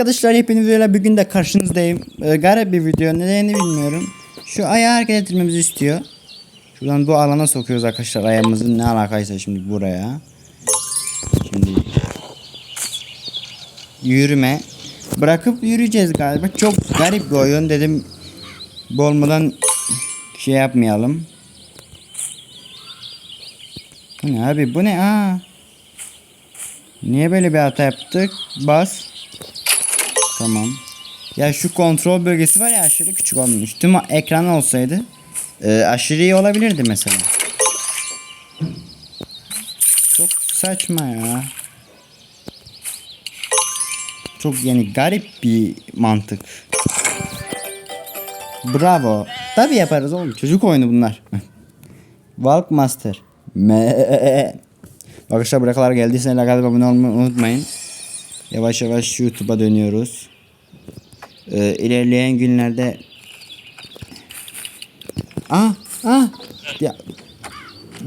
Arkadaşlar hepiniz videoyla bugün de karşınızdayım. Ee, garip bir video nedenini bilmiyorum. Şu ayağı hareket ettirmemizi istiyor. Şuradan bu alana sokuyoruz arkadaşlar ayağımızın ne alakaysa şimdi buraya. Şimdi yürüme. Bırakıp yürüyeceğiz galiba. Çok garip bir oyun dedim. Bu olmadan şey yapmayalım. Bu ne abi bu ne aa. Niye böyle bir hata yaptık? Bas. Tamam. Ya şu kontrol bölgesi var ya aşırı küçük olmuş. Tüm ekran olsaydı e, aşırı iyi olabilirdi mesela. Çok saçma ya. Çok yani garip bir mantık. Bravo. Tabi yaparız oğlum. Çocuk oyunu bunlar. Walk Master. Me. Arkadaşlar buraya kadar geldiyse abone olmayı unutmayın. Yavaş yavaş YouTube'a dönüyoruz. Ee, ilerleyen günlerde Ah ah ya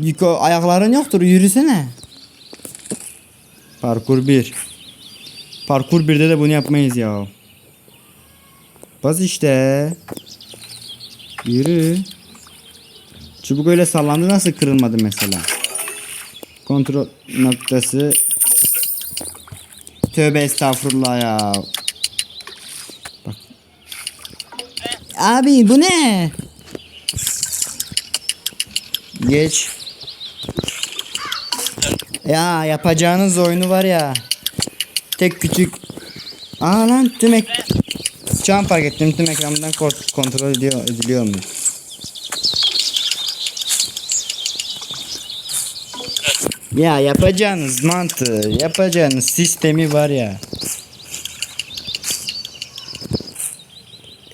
Yuko ayakların yoktur yürüsene. Parkur 1. Parkur 1'de de bunu yapmayız ya. Bas işte. Yürü. Çubuk öyle sallandı nasıl kırılmadı mesela? Kontrol noktası. Tövbe estağfurullah ya. Bak. Abi bu ne? Geç. Ya yapacağınız oyunu var ya. Tek küçük. Aa lan tüm ek... Şu an fark ettim tüm ekrandan kontrol ediyor, ediliyor mu? Ya yapacağınız mantığı, yapacağınız sistemi var ya.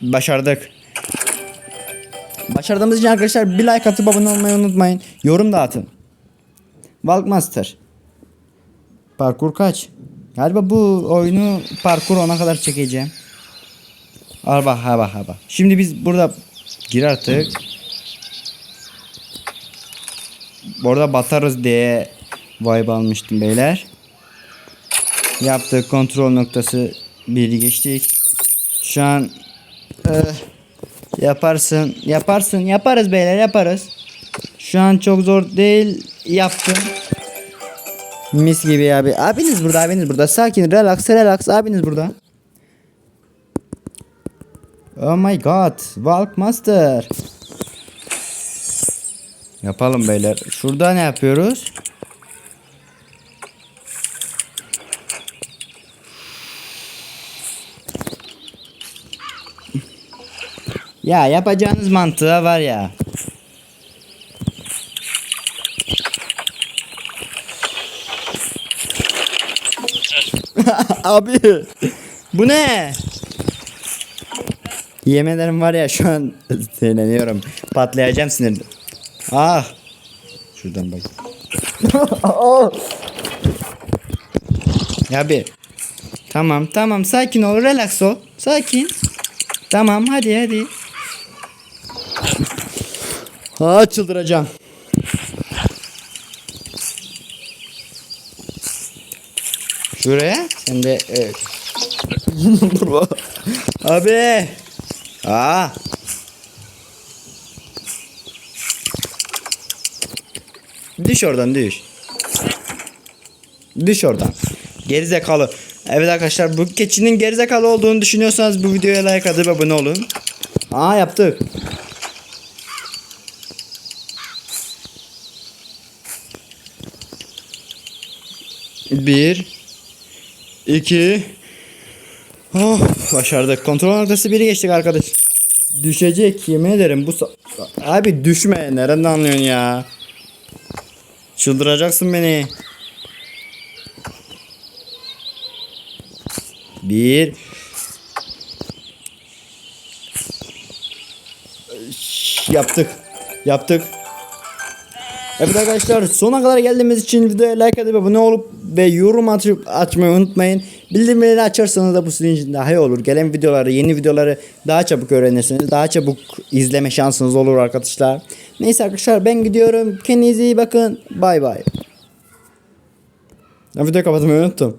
Başardık. Başardığımız için arkadaşlar bir like atıp abone olmayı unutmayın. Yorum da atın. Walkmaster. Parkur kaç? Galiba bu oyunu parkur ona kadar çekeceğim. Al bak ha. Şimdi biz burada gir artık. Burada batarız diye vibe almıştım beyler. Yaptık kontrol noktası biri geçtik. Şu an eh, yaparsın yaparsın yaparız beyler yaparız. Şu an çok zor değil yaptım. Mis gibi abi. Abiniz burada abiniz burada. Sakin relax relax abiniz burada. Oh my god. Walk Master. Yapalım beyler. Şurada ne yapıyoruz? Ya yapacağınız mantığı var ya. Abi bu ne? Yemin var ya şu an sinirleniyorum. Patlayacağım sinirden. Ah. Şuradan bak. ya bir. Tamam tamam sakin ol relax ol. Sakin. Tamam hadi hadi. Ha çıldıracağım. Şuraya sen de evet. Abi. Aa. Düş oradan düş. Düş oradan. Gerizekalı. Evet arkadaşlar bu keçinin gerizekalı olduğunu düşünüyorsanız bu videoya like atıp abone olun. Aa yaptık. Bir. iki. Oh başardık. Kontrol noktası biri geçtik arkadaş. Düşecek yemin ederim bu Abi düşme nereden anlıyorsun ya? Çıldıracaksın beni. Bir. Şş, Yaptık. Yaptık. Evet arkadaşlar sona kadar geldiğimiz için videoya like atıp abone olup ve yorum atıp açmayı unutmayın. Bildirimleri açarsanız da bu sizin için daha iyi olur. Gelen videoları, yeni videoları daha çabuk öğrenirsiniz. Daha çabuk izleme şansınız olur arkadaşlar. Neyse arkadaşlar ben gidiyorum. Kendinize iyi bakın. Bay bay. Ya videoyu kapatmayı unuttum.